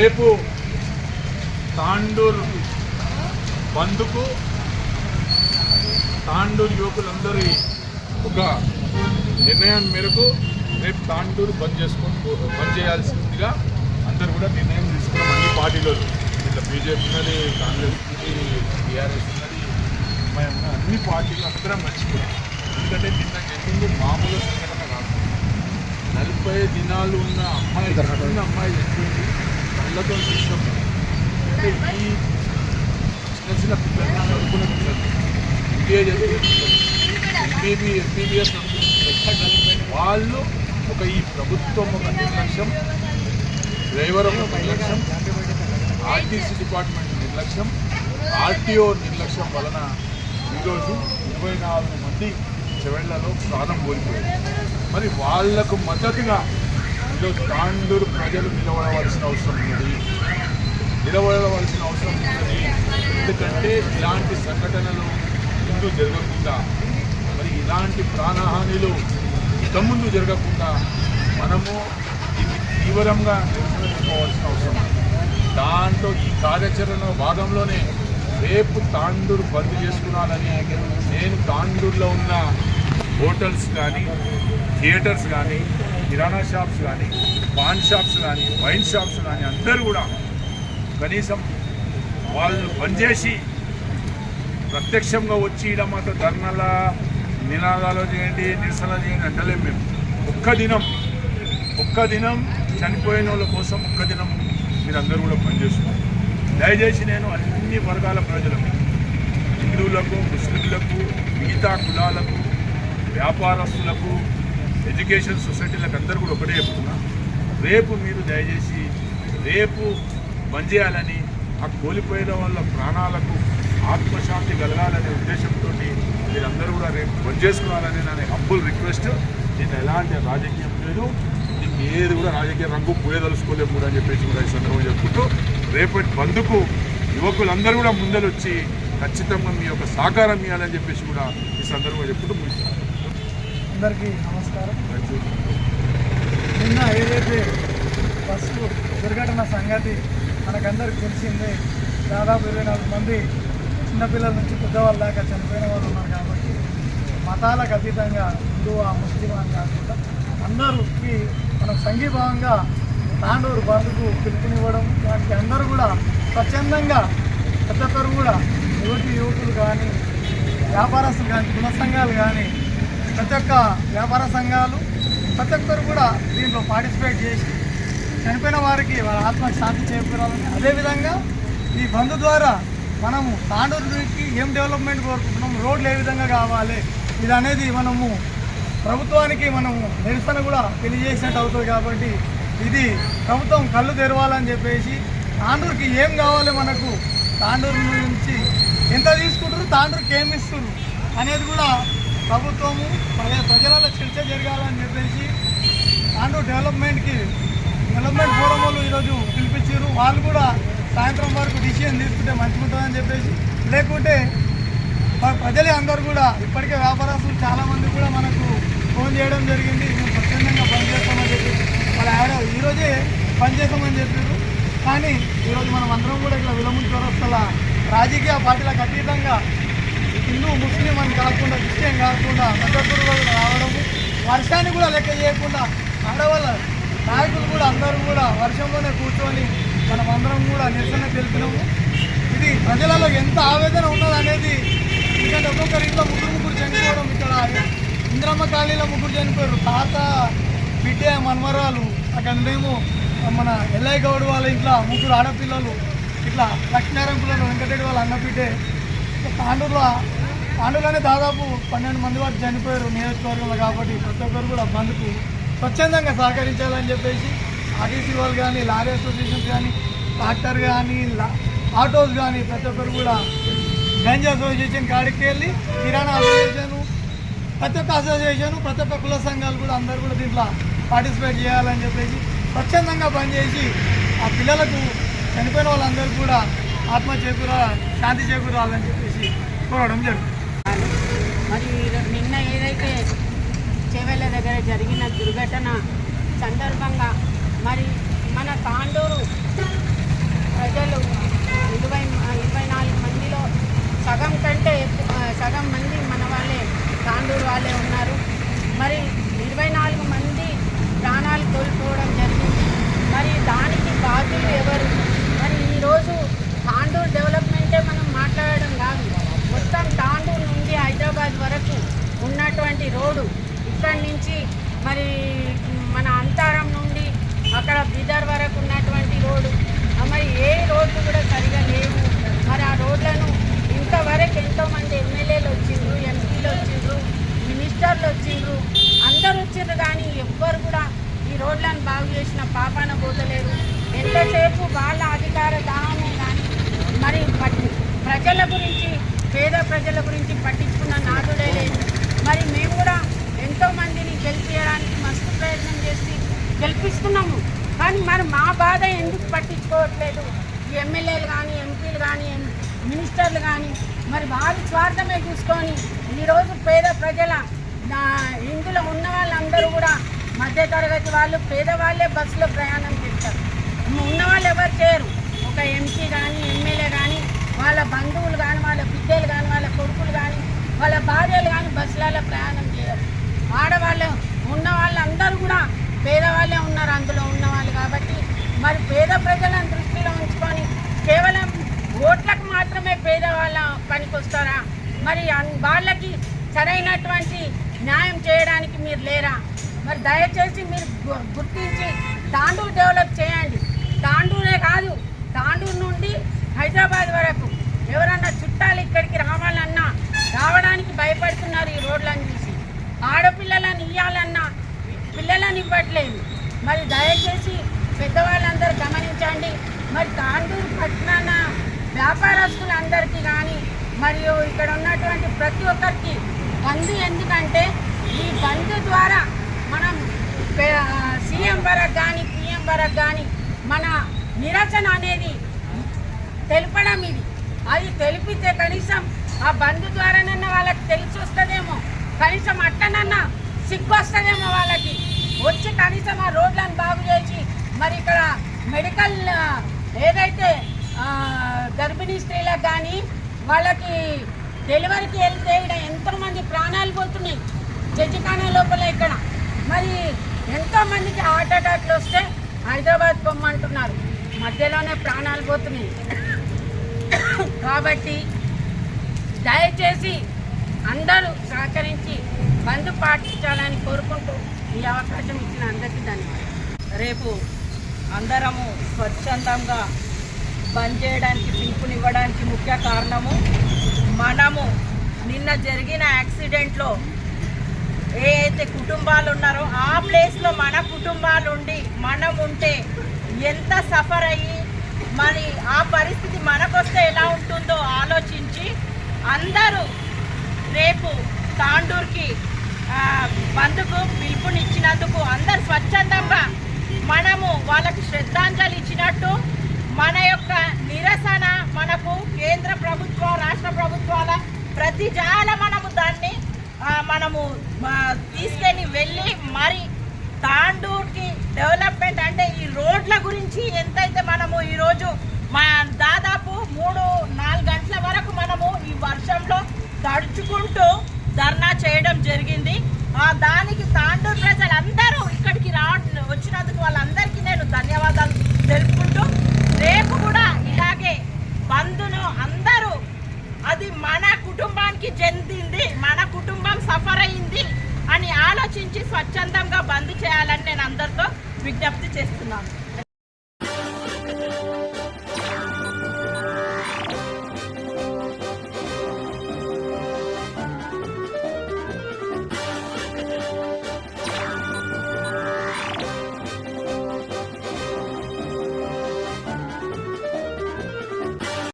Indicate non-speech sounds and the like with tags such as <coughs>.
రేపు తాండూర్ బంద్కు తాండూరు యువకులందరి ఒక నిర్ణయం మేరకు రేపు తాండూరు బంద్ చేసుకొని బంద్ చేయాల్సిందిగా అందరూ కూడా నిర్ణయం తీసుకున్నాం అన్ని పార్టీలో ఇట్లా బీజేపీ ఉన్నది కాంగ్రెస్ ఉన్నది టీఆర్ఎస్ ఉన్నది మేము అన్ని పార్టీలు అందరం మర్చిపోయాం. ఎందుకంటే నిన్న చెప్పింది మామూలు సంఘటన కాదు. నలభై దినాలు ఉన్న అమ్మాయి చిన్న అమ్మాయి చెప్పింది కళ్ళతో చూసాం అంటే ఈ చిన్న చిన్న పిల్లలు చదువుకున్న పిల్లలు ఎంబీఏ చదివే ఎంబీబీ ఎంబీబీఎస్ వాళ్ళు ఒక ఈ ప్రభుత్వం ఒక నిర్లక్ష్యం డ్రైవర్ ఒక నిర్లక్ష్యం ఆర్టీసీ డిపార్ట్మెంట్ నిర్లక్ష్యం ఆర్టీఓ నిర్లక్ష్యం వలన ఈరోజు ఇరవై నాలుగు మంది చెవెళ్ళలో ప్రాణం కోల్పోయారు మరి వాళ్ళకు మద్దతుగా ఈరోజు తాండూరు ప్రజలు నిలబడవలసిన అవసరం ఉన్నది. నిలబడవలసిన అవసరం ఉన్నది. ఎందుకంటే ఇలాంటి సంఘటనలు ముందు జరగకుండా మరి ఇలాంటి ప్రాణహానిలు ఇక ముందు జరగకుండా మనము ఇది తీవ్రంగా నిరసన చేసుకోవాల్సిన అవసరం దాంట్లో ఈ కార్యాచరణ భాగంలోనే రేపు తాండూరు బంద్ చేసుకున్నానని నేను తాండూరులో ఉన్న హోటల్స్ కానీ థియేటర్స్ కానీ కిరాణా షాప్స్ కానీ పాన్ షాప్స్ కానీ వైన్ షాప్స్ కానీ అందరూ కూడా కనీసం వాళ్ళు పనిచేసి ప్రత్యక్షంగా వచ్చి ఈడ మాతో ధర్నాల నినాదాలు చేయండి నిరసన చేయండి అంటలేము మేము. ఒక్క దినం ఒక్క దినం చనిపోయిన వాళ్ళ కోసం ఒక్క దినం మీరందరూ కూడా పనిచేస్తున్నారు దయచేసి నేను అన్ని వర్గాల ప్రజలకు హిందువులకు ముస్లింలకు మిగతా కులాలకు వ్యాపారస్తులకు ఎడ్యుకేషన్ సొసైటీలకు అందరూ కూడా ఒకటే చెప్తున్నా. రేపు మీరు దయచేసి రేపు బంద్ చేయాలని ఆ కోల్పోయిన వాళ్ళ ప్రాణాలకు ఆత్మశాంతి కలగాలనే ఉద్దేశంతో మీరందరూ కూడా రేపు బంద్ చేసుకోవాలని నా హంబుల్ రిక్వెస్ట్. దీన్ని ఎలాంటి రాజకీయం లేదు. దీనికి ఏది కూడా రాజకీయ రంగు పోయేదలుచుకోలేము కూడా అని చెప్పేసి కూడా ఈ సందర్భంగా చెప్పుకుంటూ రేపటి బంద్కు యువకులందరూ కూడా ముందరొచ్చి ఖచ్చితంగా మీ యొక్క సహకారం ఇవ్వాలని చెప్పేసి కూడా ఈ సందర్భంగా చెప్పుకుంటూ ముగిస్తారు అందరికీ నమస్కారం. నిన్న ఏదైతే బస్సు దుర్ఘటన సంగతి మనకందరికి తెలిసిందే దాదాపు ఇరవై నాలుగు మంది చిన్నపిల్లల నుంచి పెద్దవాళ్ళ దాకా చనిపోయిన వాళ్ళు ఉన్నారు కాబట్టి మతాలకు అతీతంగా హిందూ ముస్లిం అని కాకుండా అందరికి మనం సంఘీభావంగా తాండూరు బంధుకు పిలుపునివ్వడం దానికి అందరూ కూడా స్వచ్ఛందంగా ప్రతి ఒక్కరు కూడా యువతి యువకులు కానీ వ్యాపారస్తులు కానీ కుల సంఘాలు కానీ ప్రతి ఒక్క వ్యాపార సంఘాలు ప్రతి ఒక్కరు కూడా దీంట్లో పార్టిసిపేట్ చేసి చనిపోయిన వారికి వారి ఆత్మ శాంతి చేకూరాలని. అదేవిధంగా ఈ బంధు ద్వారా మనము తాండూరుకి ఏం డెవలప్మెంట్ కోరుకుంటున్నాం రోడ్లు ఏ విధంగా కావాలి ఇది అనేది మనము ప్రభుత్వానికి మనము నిరసన కూడా తెలియజేసినట్టు అవుతుంది కాబట్టి ఇది ప్రభుత్వం కళ్ళు తెరవాలని చెప్పేసి తాండూరుకి ఏం కావాలి మనకు తాండూరు నుంచి ఎంత తీసుకుంటారు తాండూరుకి ఏమి ఇస్తారు అనేది కూడా ప్రభుత్వము ప్రజ- ప్రజలలో చర్చ జరగాలని చెప్పేసి అండ్ డెవలప్మెంట్కి డెవలప్మెంట్ ఫోరం వాళ్ళు ఈరోజు పిలిపించారు. వాళ్ళు కూడా సాయంత్రం వరకు డిసిషన్ తీసుకుంటే మంచిగా ఉంటుందని చెప్పేసి లేకుంటే ప్రజలే అందరూ కూడా ఇప్పటికే వ్యాపారస్తులు చాలామంది కూడా మనకు ఫోన్ చేయడం జరిగింది. మేము స్వచ్ఛందంగా పనిచేస్తామని చెప్పి వాళ్ళు ఆడ ఈరోజే పనిచేస్తామని చెప్పారు. కానీ ఈరోజు మనం అందరం కూడా ఇక్కడ విలముని చౌరస్తల రాజకీయ పార్టీలకు అతీతంగా హిందూ ముస్లిం అని కాకుండా క్రిస్టియన్ కాకుండా ప్రతి కూడా రావడము వర్షాన్ని కూడా లెక్క చేయకుండా ఆడవాళ్ళ నాయకులు కూడా అందరూ కూడా వర్షంలోనే కూర్చొని మనం అందరం కూడా నిరసన తెలిపినాము ఇది ప్రజలలో ఎంత ఆవేదన ఉన్నదనేది ఎందుకంటే ఒక్కొక్కరి ఇంట్లో ముగ్గురు ముగ్గురు చనిపోవడం ఇక్కడ ఇంద్రమ్మ కాలనీలో ముగ్గురు చనిపోయారు. తాత బిడ్డ మనమరాలు అక్కడేమో మన ఎల్ఐ గౌడ్ వాళ్ళ ఇంట్లో ముగ్గురు ఆడపిల్లలు ఇట్లా లక్ష్మీనారాయణ పిల్లలు వెంకటరెడ్డి వాళ్ళ అన్న బిడ్డే తాండూరులో తాండూరులోనే దాదాపు పన్నెండు మంది వరకు చనిపోయారు నియోజకవర్గంలో కాబట్టి ప్రతి ఒక్కరు కూడా బంద్కు స్వచ్ఛందంగా సహకరించాలని చెప్పేసి ఆర్టీసీ వాళ్ళు కానీ లారీ అసోసియేషన్స్ కానీ ట్రాక్టర్ కానీ ఆటోస్ కానీ ప్రతి ఒక్కరు కూడా గంజ అసోసియేషన్ కాడికి వెళ్ళి కిరాణా అసోసియేషను ప్రతి ఒక్క అసోసియేషను ప్రతి ఒక్క కుల సంఘాలు కూడా అందరూ కూడా దీంట్లో పార్టిసిపేట్ చేయాలని చెప్పేసి స్వచ్ఛందంగా పనిచేసి ఆ పిల్లలకు చనిపోయిన వాళ్ళందరూ కూడా ఆత్మ చేకూర శాంతి చేకూరాలని చెప్పేసి కోరడం జరుగుతుంది. మరి నిన్న ఏదైతే చేవెళ్ళ దగ్గర జరిగిన దుర్ఘటన సందర్భంగా మరి మన తాండూరు ప్రజలు ఇరవై ఇరవై నాలుగు మందిలో సగం కంటే ఎక్కువ సగం మంది మన వాళ్ళే తాండూరు వాళ్ళే ఉన్నారు మరి ఇరవై నాలుగు మంది ప్రాణాలు కోల్పోవడం జరిగింది మరి దానికి బాధ్యులు ఎవరు మరి ఈరోజు తాండూరు డెవలప్మెంటే మనం మాట్లాడడం కాదు మొత్తం తాండూరు నుండి హైదరాబాద్ వరకు ఉన్నటువంటి రోడ్డు ఇక్కడి నుంచి మరి మన అంతారం నుండి అక్కడ బిదర్ వరకు ఉన్నటువంటి రోడ్డు. మరి ఏ రోడ్లు కూడా సరిగా లేవు మరి ఆ రోడ్లను ఇంతవరకు ఎంతోమంది ఎమ్మెల్యేలు వచ్చిండ్రు ఎంపీలు వచ్చిండ్రు మినిస్టర్లు వచ్చిండ్రు అందరు వచ్చిండ్రు కానీ ఎవ్వరు కూడా ఈ రోడ్లను బాగు చేసిన పాపాన పోతలేరు. ఎంతసేపు వాళ్ళ అధికార దాహమే కానీ మరి ప్రజల గురించి పేద ప్రజల గురించి పట్టించుకున్న నాదుడే లేదు. మరి మేము కూడా ఎంతో మందిని గెలిపించడానికి మస్తు ప్రయత్నం చేసి గెలిపిస్తున్నాము. కానీ మరి మా బాధ ఎందుకు పట్టించుకోవట్లేదు? ఎమ్మెల్యేలు కానీ ఎంపీలు కానీ మినిస్టర్లు కానీ మరి వారి స్వార్థమే చూసుకొని ఈరోజు పేద ప్రజల ఇందులో ఉన్న వాళ్ళందరూ కూడా మధ్యతరగతి వాళ్ళు పేదవాళ్ళే బస్సులో ప్రయాణం చేస్తారు ఉన్న వాళ్ళు ఎవరు చేయరు ఒక ఎంపీ కానీ ఎమ్మెల్యే కానీ వాళ్ళ బంధువులు కానీ వాళ్ళ బిడ్డలు కానీ వాళ్ళ కొడుకులు కానీ వాళ్ళ భార్యలు కానీ బస్సులలో ప్రయాణం చేయరు. ఆడవాళ్ళు ఉన్న వాళ్ళందరూ కూడా పేదవాళ్ళే ఉన్నారు అందులో ఉన్నవాళ్ళు కాబట్టి మరి పేద ప్రజలను దృష్టిలో ఉంచుకొని కేవలం ఓట్లకు మాత్రమే పేదవాళ్ళ పనికి వస్తారా మరి అన్- వాళ్ళకి సరైనటువంటి న్యాయం చేయడానికి మీరు లేరా? మరి దయచేసి మీరు గు- గుర్తించి తాండూరు డెవలప్ చేయండి. తాండూరే కాదు తాండూరు నుండి హైదరాబాద్ వరకు. ఎవరన్నా చుట్టాలు ఇక్కడికి రావాలన్నా భయపడుతున్నారు ఈ రోడ్లను చూసి. ఆడపిల్లలను ఇవ్వాలన్నా పిల్లలను ఇవ్వట్లేదు. మరి దయచేసి పెద్దవాళ్ళందరూ గమనించండి. మరి తాండూరు పట్టణ వ్యాపారస్తులందరికీ కానీ మరియు ఇక్కడ ఉన్నటువంటి ప్రతి ఒక్కరికి బంద్ ఎందుకంటే ఈ బంద్ ద్వారా మనం సీఎం వరకు కానీ పిఎం వరకు కానీ మన నిరసన అనేది తెలపడం ఇది. అది తెలిపితే కనీసం ఆ బంధు ద్వారానన్నా వాళ్ళకి తెలిసి వస్తుందేమో కనీసం అట్టనన్నా సిగ్గు వస్తుందేమో వాళ్ళకి. వచ్చి కనీసం ఆ రోడ్లను బాగు చేసి మరి ఇక్కడ మెడికల్ ఏదైతే గర్భిణీ స్త్రీలకు కానీ వాళ్ళకి డెలివరీకి వెళ్తే ఇక్కడ ఎంతోమంది ప్రాణాలు పోతున్నాయి. జడ్జిఖానా లోపల ఇక్కడ. మరి ఎంతోమందికి హార్ట్ అటాక్లు వస్తే హైదరాబాద్ పొమ్మంటున్నారు. మధ్యలోనే ప్రాణాలు పోతున్నాయి. <coughs> కాబట్టి దయచేసి అందరూ సహకరించి బంధు పాటించాలని కోరుకుంటూ ఈ అవకాశం ఇచ్చిన అందరికీ ధన్యవాదాలు. రేపు అందరము స్వచ్ఛందంగా బంద్ చేయడానికి పిలుపునివ్వడానికి ముఖ్య కారణము మనము నిన్న జరిగిన యాక్సిడెంట్లో ఏ అయితే కుటుంబాలు ఉన్నారో ఆ ప్లేస్లో మన కుటుంబాలు ఉండి మనం ఉంటే ఎంత సఫర్ అయ్యి మరి ఆ పరిస్థితి మనకొస్తే ఎలా ఉంటుందో ఆలోచించి అందరూ రేపు తాండూర్కి బంధుకు పిలుపునిచ్చినందుకు అందరు స్వచ్ఛందంగా మనము వాళ్ళకి శ్రద్ధాంజలి ఇచ్చినట్టు మన యొక్క నిరసన మనకు కేంద్ర ప్రభుత్వ రాష్ట్ర ప్రభుత్వాల ప్రతి జాల మనము దాన్ని మనము తీసుకొని వెళ్ళి మరి తాండూర్కి డెవలప్మెంట్ అంటే ఈ రోడ్ల గురించి ఎంతైతే మనము ఈరోజు మా దాదాపు మూడు నాలుగు గంటల వరకు మనము ఈ వర్షంలో తడుచుకుంటూ ధర్నా చేయడం జరిగింది. ఆ దానికి తాండూరు ప్రజలందరూ ఇక్కడికి రా